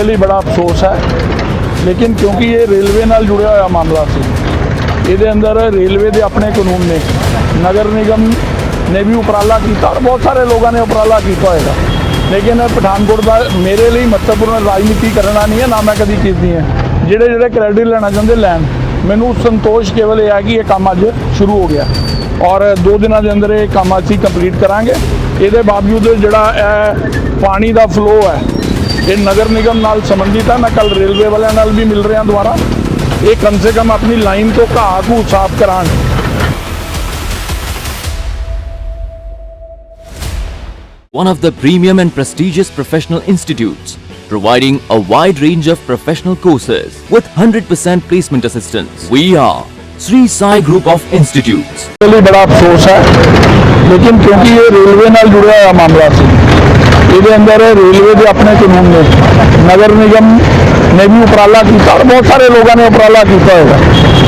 ਦੇ ਲਈ ਬੜਾ ਅਫਸੋਸ ਹੈ ਲੇਕਿਨ ਕਿਉਂਕਿ ਇਹ ਰੇਲਵੇ ਨਾਲ ਜੁੜਿਆ ਹੋਇਆ ਮਾਮਲਾ ਸੀ ਇਹਦੇ ਅੰਦਰ ਰੇਲਵੇ ਦੇ ਆਪਣੇ ਕਾਨੂੰਨ ਨੇ ਨਗਰ ਨਿਗਮ ਨੇ ਵੀ ਉਪਰਾਲਾ ਕੀਤਾ ਔਰ ਬਹੁਤ ਸਾਰੇ ਲੋਕਾਂ ਨੇ ਉਪਰਾਲਾ ਕੀਤਾ ਹੋਏਗਾ ਲੇਕਿਨ ਪਠਾਨਕੋਟ ਦਾ ਮੇਰੇ ਲਈ ਮਹੱਤਵਪੂਰਨ ਰਾਜਨੀਤੀ ਕਰਨਾ ਨਹੀਂ ਹੈ ਨਾ ਮੈਂ ਕਦੀ ਕੀਤੀ ਹੈ ਜਿਹੜੇ ਜਿਹੜੇ ਕ੍ਰੈਡਿਟ ਲੈਣਾ ਚਾਹੁੰਦੇ ਲੈਣ ਮੈਨੂੰ ਸੰਤੋਸ਼ ਕੇਵਲ ਇਹ ਹੈ ਕਿ ਇਹ ਕੰਮ ਅੱਜ ਸ਼ੁਰੂ ਹੋ ਗਿਆ ਔਰ ਦੋ ਦਿਨਾਂ ਦੇ ਅੰਦਰ ਇਹ ਕੰਮ ਅਸੀਂ ਕੰਪਲੀਟ ਕਰਾਂਗੇ ਇਹਦੇ ਬਾਵਜੂਦ ਜਿਹੜਾ ਇਹ ਪਾਣੀ ਦਾ ਫਲੋ ਹੈ ਇਹ ਨਗਰ ਨਿਗਮ ਨਾਲ ਸੰਬੰਧਿਤ ਹੈ ਮੈਂ ਕੱਲ ਰੇਲਵੇ ਵਾਲਿਆਂ ਨਾਲ ਵੀ ਮਿਲ ਰਿਹਾ ਦੁਬਾਰਾ ਇਹ ਕਮ ਸੇ ਕਮ ਆਪਣੀ ਲਾਈਨ ਤੋਂ ਘਾਹ ਘੂ ਸਾਫ਼ ਕਰਾਉਣ one of the premium and prestigious professional institutes, providing a wide range of professional courses with 100% placement assistance. We are Sri Sai Group of Institutes. ਦੇ ਲਈ ਬੜਾ ਅਫਸੋਸ ਹੈ ਲੇਕਿਨ ਕਿਉਂਕਿ ਇਹ ਰੇਲਵੇ ਨਾਲ ਜੁੜਿਆ ਹੋਇਆ ਮਾਮਲਾ ਸੀ ਇਹਦੇ ਅੰਦਰ, ਰੇਲਵੇ ਦੇ ਆਪਣੇ ਕਾਨੂੰਨ ਨੇ। ਨਗਰ ਨਿਗਮ ਨੇ ਵੀ ਉਪਰਾਲਾ ਕੀਤਾ ਔਰ ਬਹੁਤ ਸਾਰੇ ਲੋਕਾਂ ਨੇ ਉਪਰਾਲਾ ਕੀਤਾ ਹੋਏਗਾ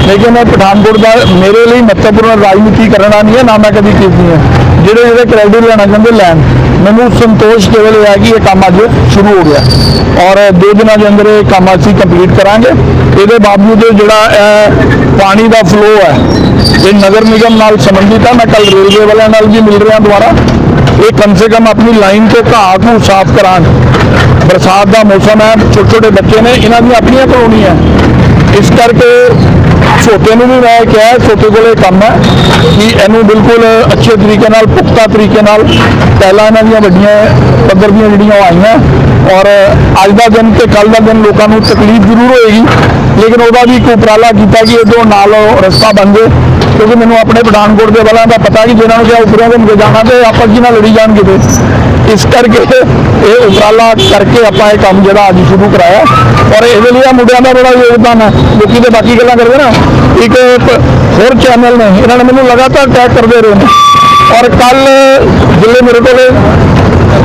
ਲੇਕਿਨ ਇਹ ਪਠਾਨਕੋਟ ਦਾ ਮੇਰੇ ਲਈ ਮਹੱਤਵਪੂਰਨ ਰਾਜਨੀਤੀ ਕਰਨਾ ਨਹੀਂ ਹੈ, ਨਾ ਮੈਂ ਕਦੀ ਕੀਤੀ ਹੈ। ਜਿਹੜੇ ਜਿਹੜੇ ਕ੍ਰੈਡਿਟ ਲੈਣਾ ਚਾਹੁੰਦੇ, ਲੈਣ। ਮੈਨੂੰ ਸੰਤੋਸ਼ ਕੇਵਲ ਇਹ ਹੈ ਕਿ ਇਹ ਕੰਮ ਅੱਜ ਸ਼ੁਰੂ ਹੋ ਗਿਆ। ਔਰ ਦੋ ਦਿਨਾਂ ਦੇ ਅੰਦਰ ਇਹ ਕੰਮ ਅਸੀਂ ਕੰਪਲੀਟ ਕਰਾਂਗੇ। ਇਹਦੇ ਬਾਵਜੂਦ ਜਿਹੜਾ ਪਾਣੀ ਦਾ ਫਲੋ ਹੈ, ਇਹ ਨਗਰ ਨਿਗਮ ਨਾਲ ਸੰਬੰਧਿਤ ਹੈ। ਮੈਂ ਕੱਲ ਰੇਲਵੇ ਵਾਲਿਆਂ ਨਾਲ ਵੀ ਮਿਲ ਰਿਹਾ ਦੁਬਾਰਾ। ਇਹ ਕਮ ਸੇ ਕਮ ਆਪਣੀ ਲਾਈਨ ਤੋਂ ਘਾਹ ਨੂੰ ਸਾਫ਼ ਕਰਾਉਣ। ਬਰਸਾਤ ਦਾ ਮੌਸਮ ਹੈ ਛੋਟੇ ਛੋਟੇ ਬੱਚੇ ਨੇ, ਇਹਨਾਂ ਦੀਆਂ ਆਪਣੀਆਂ ਕਲੋਨੀਆਂ। ਇਸ ਕਰਕੇ ਛੋਟੇ ਨੂੰ ਵੀ ਮੈਂ ਕਿਹਾ ਹੈ, ਛੋਟੇ ਕੋਲੇ ਕੰਮ ਹੈ ਕਿ ਇਹਨੂੰ ਬਿਲਕੁਲ ਅੱਛੇ ਤਰੀਕੇ ਨਾਲ ਪੁਖਤਾ ਤਰੀਕੇ ਨਾਲ ਪਹਿਲਾਂ ਇਹਨਾਂ ਦੀਆਂ ਵੱਡੀਆਂ ਪੱਧਰ ਦੀਆਂ ਜਿਹੜੀਆਂ ਉਹ ਆਈਆਂ ਔਰ ਅੱਜ ਦਾ ਦਿਨ ਤੇ ਕੱਲ ਦਾ ਦਿਨ ਲੋਕਾਂ ਨੂੰ ਤਕਲੀਫ ਜ਼ਰੂਰ ਹੋਏਗੀ ਲੇਕਿਨ ਉਹਦਾ ਵੀ ਇੱਕ ਉਪਰਾਲਾ ਕੀਤਾ ਕਿ ਇਹਦੋਂ ਨਾਲ ਰਸਤਾ ਬਣ ਜੇ ਕਿਉਂਕਿ ਮੈਨੂੰ ਆਪਣੇ ਪਠਾਨਕੋਟ ਦੇ ਵਾਲਿਆਂ ਦਾ ਪਤਾ ਕਿ ਜਿਹਨਾਂ ਨੂੰ ਕਿਹਾ ਉੱਪਰੋਂ ਦੇ ਕੇ ਜਾਣਾ ਤੇ ਆਪਸ ਜੀ ਨਾਲ ਲੜੀ ਜਾਣ ਕਿਤੇ ਇਸ ਕਰਕੇ ਇਹ ਉਪਰਾਲਾ ਕਰਕੇ ਆਪਾਂ ਇਹ ਕੰਮ ਜਿਹੜਾ ਅੱਜ ਸ਼ੁਰੂ ਕਰਾਇਆ ਔਰ ਇਹਦੇ ਲਈ ਆ ਮੁੰਡਿਆਂ ਦਾ ਬੜਾ ਯੋਗਦਾਨ ਹੈ ਲੋਕੀ ਤੇ ਬਾਕੀ ਗੱਲਾਂ ਕਰਦੇ ਨਾ ਇੱਕ ਹੋਰ ਚੈਨਲ ਨੇ, ਇਹਨਾਂ ਨੇ ਮੈਨੂੰ ਲਗਾਤਾਰ ਟੈਗ ਕਰਦੇ ਰਹੇ ਨੇ। ਔਰ ਕੱਲ ਜਿੱਲੇ ਮੇਰੇ ਕੋਲੇ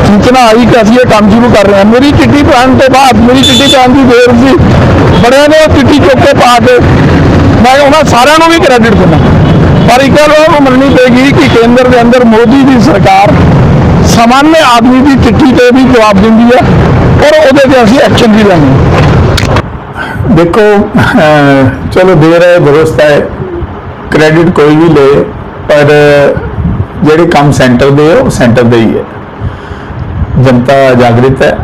ਸੂਚਨਾ ਆਈ ਕਿ ਅਸੀਂ ਇਹ ਕੰਮ ਸ਼ੁਰੂ ਕਰ ਰਹੇ ਹਾਂ। ਮੇਰੀ ਚਿੱਠੀ ਪਾਉਣ ਤੋਂ ਬਾਅਦ, ਮੇਰੀ ਚਿੱਠੀ ਪਾਉਣ ਦੀ ਦੇਰ ਸੀ। ਬੜਿਆਂ ਨੇ ਉਹ ਚਿੱਠੀ ਚੁੱਕ ਕੇ ਪਾ ਕੇ ਮੈਂ ਉਹਨਾਂ ਸਾਰਿਆਂ ਨੂੰ ਵੀ ਕ੍ਰੈਡਿਟ ਦਿੰਦਾ। ਪਰ ਇੱਕ ਗੱਲ ਉਹ ਮੰਨਣੀ ਪਏਗੀ ਕਿ ਕੇਂਦਰ ਦੇ ਅੰਦਰ ਮੋਦੀ ਦੀ ਸਰਕਾਰ ਸਾਮਾਨਯ ਆਦਮੀ ਦੀ ਚਿੱਠੀ ਤੇ ਵੀ ਜਵਾਬ ਦਿੰਦੀ ਹੈ। ਔਰ ਉਹਦੇ ਤੇ ਅਸੀਂ ਐਕਸ਼ਨ ਵੀ ਲੈਂਦੇ ਹਾਂ ਦੇਖੋ ਅਹ, ਚਲੋ ਦੇਰ ਹੈ ਦਰੁਸਤ ਹੈ ਕ੍ਰੈਡਿਟ ਕੋਈ ਵੀ ਲੇ ਪਰ ਜਿਹੜੇ ਕੰਮ ਸੈਂਟਰ ਦੇ ਉਹ ਸੈਂਟਰ ਦੇ ਹੀ ਹੈ। ਜਨਤਾ ਜਾਗਰਿਤ ਹੈ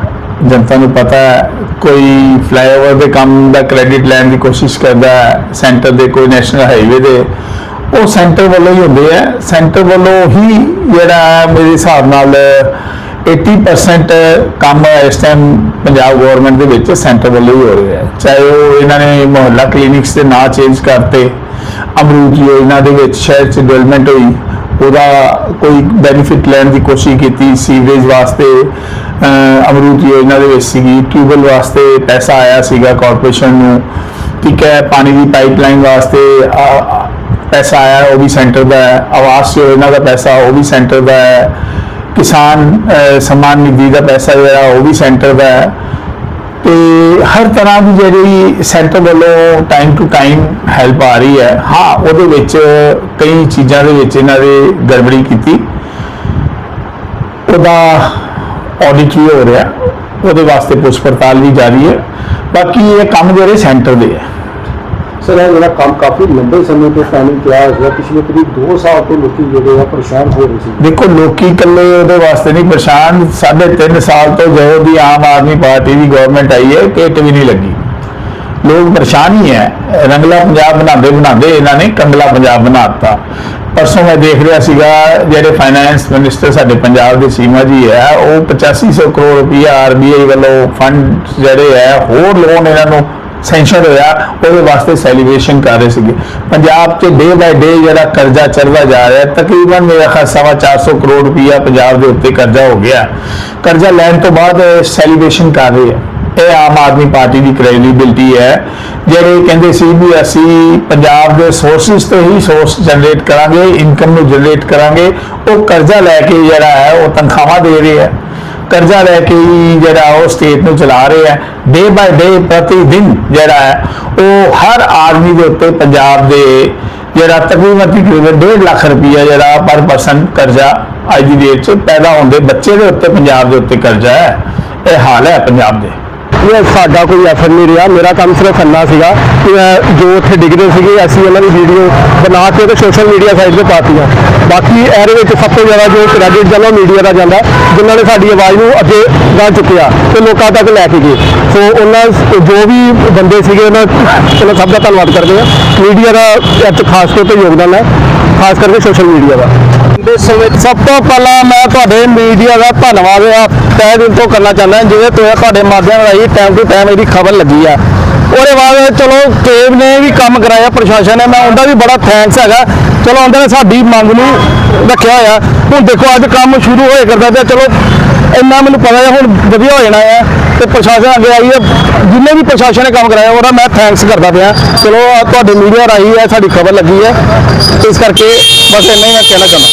ਜਨਤਾ ਨੂੰ ਪਤਾ ਹੈ ਕੋਈ ਫਲਾਈਓਵਰ ਦੇ ਕੰਮ ਦਾ ਕ੍ਰੈਡਿਟ ਲੈਣ ਦੀ ਕੋਸ਼ਿਸ਼ ਕਰਦਾ ਸੈਂਟਰ ਦੇ ਕੋਈ ਨੈਸ਼ਨਲ ਹਾਈਵੇ ਦੇ ਉਹ ਸੈਂਟਰ ਵੱਲੋਂ ਹੀ ਹੁੰਦੇ ਆ। ਸੈਂਟਰ ਵੱਲੋਂ ਹੀ ਜਿਹੜਾ ਮੇਰੇ ਹਿਸਾਬ ਨਾਲ 80% ਕੰਮ ਇਸ ਟਾਈਮ ਪੰਜਾਬ ਗਵਰਨਮੈਂਟ ਦੇ ਵਿੱਚ ਸੈਂਟਰ ਵੱਲੋਂ ਹੀ ਹੋ ਰਿਹਾ ਹੈ। ਚਾਹੇ ਉਹ ਇਹਨਾਂ ਨੇ ਮੁਹੱਲਾ ਕਲੀਨਿਕਸ ਦੇ ਨਾਂ ਚੇਂਜ ਕਰਤੇ ਅਮਰੂਦ ਯੋਜਨਾ ਦੇ ਵਿੱਚ ਸ਼ਹਿਰ ਚ ਡਿਵੈਲਪਮੈਂਟ ਹੋਈ ਉਹਦਾ ਕੋਈ ਬੈਨੀਫਿਟ ਲੈਣ ਦੀ ਕੋਸ਼ਿਸ਼ ਕੀਤੀ ਸੀਵਰੇਜ ਵਾਸਤੇ ਅਹ, ਅਮਰੂਦ ਯੋਜਨਾ ਦੇ ਵਿੱਚ ਸੀਗੀ ਟਿਊਬਲ ਵਾਸਤੇ ਪੈਸਾ ਆਇਆ ਸੀਗਾ ਕਾਰਪੋਰੇਸ਼ਨ ਨੂੰ। ਠੀਕ ਹੈ ਪਾਣੀ ਦੀ ਪਾਈਪਲਾਈਨ ਵਾਸਤੇ ਪੈਸਾ ਆਇਆ ਉਹ ਵੀ ਸੈਂਟਰ ਦਾ ਹੈ। ਆਵਾਸ ਯੋਜਨਾ ਦਾ ਪੈਸਾ ਉਹ ਵੀ ਸੈਂਟਰ ਦਾ ਹੈ। ਕਿਸਾਨ ਅਹ, ਸਨਮਾਨ ਨਿਧੀ ਦਾ ਪੈਸਾ ਜਿਹੜਾ ਉਹ ਵੀ ਸੈਂਟਰ ਦਾ ਹੈ। ਤੇ ਹਰ ਤਰ੍ਹਾਂ ਦੀ ਜਿਹੜੀ ਸੈਂਟਰ ਵੱਲੋਂ ਟਾਈਮ ਟੂ ਟਾਈਮ ਹੈਲਪ ਆ ਰਹੀ ਹੈ। ਹਾਂ ਉਹਦੇ ਵਿੱਚ ਕਈ ਚੀਜ਼ਾਂ ਦੇ ਵਿੱਚ ਇਹਨਾਂ ਦੇ ਗੜਬੜੀ ਕੀਤੀ। ਉਹਦਾ ਆਡਿਟ ਵੀ ਹੋ ਰਿਹਾ। ਉਹਦੇ ਵਾਸਤੇ ਪੁੱਛ ਪੜਤਾਲ ਵੀ ਜਾਰੀ ਹੈ। ਬਾਕੀ ਇਹ ਕੰਮ ਜਿਹੜੇ ਸੈਂਟਰ ਦੇ ਹੈ। ਸਰ, ਇਹ ਜਿਹੜਾ ਕੰਮ ਕਾਫੀ ਲੰਬੇ ਸਮੇਂ ਤੋਂ ਪੈਨਿੰਗ ਪਿਆ ਹੋਇਆ, ਪਿਛਲੇ ਕਰੀਬ 2 ਸਾਲ ਤੋਂ ਲੋਕੀ ਜਿਹੜੇ ਆ ਪਰੇਸ਼ਾਨ ਹੋ ਰਹੇ ਸੀ। ਦੇਖੋ, ਲੋਕੀ ਇਕੱਲੇ ਉਹਦੇ ਵਾਸਤੇ ਨਹੀਂ ਪਰੇਸ਼ਾਨ। ਸਾਢੇ ਤਿੰਨ ਸਾਲ ਤੋਂ ਜਦੋਂ ਦੀ ਆਮ ਆਦਮੀ ਪਾਰਟੀ ਦੀ ਗਵਰਨਮੈਂਟ ਆਈ ਹੈ, ਕਿਟ ਵੀ ਨਹੀਂ ਲੱਗੀ। ਲੋਕ ਪਰੇਸ਼ਾਨ ਹੀ ਹੈ। ਰੰਗਲਾ ਪੰਜਾਬ ਬਣਾਉਂਦੇ ਬਣਾਉਂਦੇ ਇਹਨਾਂ ਨੇ ਕੰਗਲਾ ਪੰਜਾਬ ਬਣਾਤਾ ਪਰਸੋਂ ਮੈਂ ਦੇਖ ਰਿਹਾ ਸੀਗਾ, ਜਿਹੜੇ ਫਾਈਨੈਂਸ ਮਿਨਿਸਟਰ ਸਾਡੇ ਪੰਜਾਬ ਦੇ ਸੀਮਾ ਜੀ ਹੈ, ਉਹ 8500 ਕਰੋੜ ਰੁਪਇਆ ਆਰਬੀਆਈ ਵੱਲੋਂ ਫੰਡ ਜਿਹੜੇ ਹੈ, ਹੋਰ ਲੋਨ ਇਹਨਾਂ ਨੂੰ ਸੈਂਕਸ਼ਨ ਹੋਇਆ, ਉਹਦੇ ਵਾਸਤੇ ਸੈਲੀਬ੍ਰੇਸ਼ਨ ਕਰ ਰਹੇ ਸੀਗੇ। ਪੰਜਾਬ 'ਚ ਡੇ ਬਾਈ ਡੇ ਜਿਹੜਾ ਕਰਜ਼ਾ ਚੜਦਾ ਜਾ ਰਿਹਾ ਤਕਰੀਬਨ ਮੇਰਾ ਖਿਆਲ ਸਵਾ 400 ਕਰੋੜ ਰੁਪਇਆ ਪੰਜਾਬ ਦੇ ਉੱਤੇ ਕਰਜ਼ਾ ਹੋ ਗਿਆ ਕਰਜ਼ਾ ਲੈਣ ਤੋਂ ਬਾਅਦ ਸੈਲੀਬ੍ਰੇਸ਼ਨ ਕਰ ਰਹੇ ਹੈ। ਇਹ ਆਮ ਆਦਮੀ ਪਾਰਟੀ ਦੀ ਕ੍ਰੈਡੀਬਿਲਟੀ ਹੈ। ਜਿਹੜੇ ਕਹਿੰਦੇ ਸੀ ਵੀ ਅਸੀਂ ਪੰਜਾਬ ਦੇ ਸੋਰਸਿਸ ਤੋਂ ਹੀ ਸੋਰਸ ਜਨਰੇਟ ਕਰਾਂਗੇ ਇਨਕਮ ਨੂੰ ਜਨਰੇਟ ਕਰਾਂਗੇ, ਉਹ ਕਰਜ਼ਾ ਲੈ ਕੇ ਜਿਹੜਾ ਹੈ, ਉਹ ਤਨਖਾਹਾਂ ਦੇ ਰਹੇ ਹੈ। ਕਰਜ਼ਾ ਲੈ ਕੇ ਹੀ ਜਿਹੜਾ ਉਹ ਸਟੇਟ ਨੂੰ ਚਲਾ ਰਹੇ ਹੈ ਡੇ ਬਾਈ ਡੇ ਪ੍ਰਤੀ ਦਿਨ ਜਿਹੜਾ ਹੈ, ਉਹ ਹਰ ਆਦਮੀ ਦੇ ਉੱਤੇ ਪੰਜਾਬ ਦੇ ਜਿਹੜਾ ਤਕਰੀਬਨ ਤਕਰੀਬਨ 1.5 ਲੱਖ ਰੁਪਈਆ ਜਿਹੜਾ ਪਰ ਪਰਸਨ ਕਰਜ਼ਾ ਅੱਜ ਦੀ ਡੇਟ 'ਚ ਪੈਦਾ ਹੁੰਦੇ ਬੱਚੇ ਦੇ ਉੱਤੇ, ਪੰਜਾਬ ਦੇ ਉੱਤੇ ਕਰਜ਼ਾ ਹੈ। ਇਹ ਹਾਲ ਹੈ ਪੰਜਾਬ ਦੇ। ਇਹ ਸਾਡਾ ਕੋਈ ਐਫਰਟ ਨਹੀਂ ਰਿਹਾ। ਮੇਰਾ ਕੰਮ ਸਿਰਫ ਇੰਨਾ ਸੀਗਾ ਕਿ ਮੈਂ ਜੋ ਉੱਥੇ ਡਿੱਗਦੇ ਸੀਗੇ, ਅਸੀਂ ਉਹਨਾਂ ਦੀ ਵੀਡੀਓ ਬਣਾ ਕੇ ਤੇ ਸੋਸ਼ਲ ਮੀਡੀਆ ਸਾਈਟ ਤੇ ਪਾਤੀਆਂ। ਬਾਕੀ ਇਹਦੇ ਵਿੱਚ ਸਭ ਤੋਂ ਜ਼ਿਆਦਾ ਜੋ ਕ੍ਰੈਡਿਟ ਜਾਂਦਾ ਮੀਡੀਆ ਦਾ ਜਾਂਦਾ ਜਿਨ੍ਹਾਂ ਨੇ ਸਾਡੀ ਆਵਾਜ਼ ਨੂੰ ਅੱਗੇ ਗਾ ਚੁੱਕਿਆ ਤੇ ਲੋਕਾਂ ਤੱਕ ਲੈ ਕੇ ਗਏ। ਸੋ ਉਹਨਾਂ ਜੋ ਵੀ ਬੰਦੇ ਸੀਗੇ, ਉਹਨਾਂ ਚਲੋ ਸਭ ਦਾ ਧੰਨਵਾਦ ਕਰਦੇ ਆ ਮੀਡੀਆ ਦਾ ਇਹ ਖਾਸ ਤੌਰ ਤੇ ਯੋਗਦਾਨ ਹੈ, ਖਾਸ ਕਰਕੇ ਸੋਸ਼ਲ ਮੀਡੀਆ ਦਾ। ਸਭ ਤੋਂ ਪਹਿਲਾਂ ਮੈਂ ਤੁਹਾਡੇ ਮੀਡੀਆ ਦਾ ਧੰਨਵਾਦ ਆ, ਤਹਿ ਦਿਲ ਤੋਂ ਕਰਨਾ ਚਾਹੁੰਦਾ ਜਿਵੇਂ ਤੁਸੀਂ ਤੁਹਾਡੇ ਮਾਧਿਅਮ ਰਾਹੀਂ ਟਾਈਮ ਟੂ ਟਾਈਮ ਇਹਦੀ ਖਬਰ ਲੱਗੀ ਆ। ਉਹਦੇ ਬਾਅਦ ਚਲੋ, ਕੇਵ ਨੇ ਵੀ ਕੰਮ ਕਰਾਇਆ, ਪ੍ਰਸ਼ਾਸਨ ਨੇ, ਮੈਂ ਉਹਦਾ ਵੀ ਬੜਾ ਥੈਂਕਸ ਹੈਗਾ। ਚਲੋ ਉਹਨਾਂ ਨੇ ਸਾਡੀ ਮੰਗ ਨੂੰ ਰੱਖਿਆ ਹੋਇਆ। ਹੁਣ ਦੇਖੋ, ਅੱਜ ਕੰਮ ਸ਼ੁਰੂ ਹੋਏ ਕਰਦਾ ਤੇ ਚਲੋ, ਇੰਨਾ ਮੈਨੂੰ ਪਤਾ ਹੈ, ਹੁਣ ਵਧੀਆ ਹੋ ਜਾਣਾ ਹੈ। ਤੇ ਪ੍ਰਸ਼ਾਸਨ ਅੱਗੇ ਆਈ ਹੈ। ਜਿੰਨੇ ਵੀ ਪ੍ਰਸ਼ਾਸਨ ਨੇ ਕੰਮ ਕਰਾਇਆ, ਉਹਦਾ ਮੈਂ ਥੈਂਕਸ ਕਰਦਾ ਪਿਆ। ਚਲੋ ਤੁਹਾਡੇ ਮੀਡੀਆ ਰਾਹੀਂ ਹੈ ਸਾਡੀ ਖਬਰ ਲੱਗੀ ਹੈ। ਇਸ ਕਰਕੇ ਬਸ ਇੰਨਾ ਹੀ ਮੈਂ ਕਹਿਣਾ ਚਾਹੁੰਦਾ।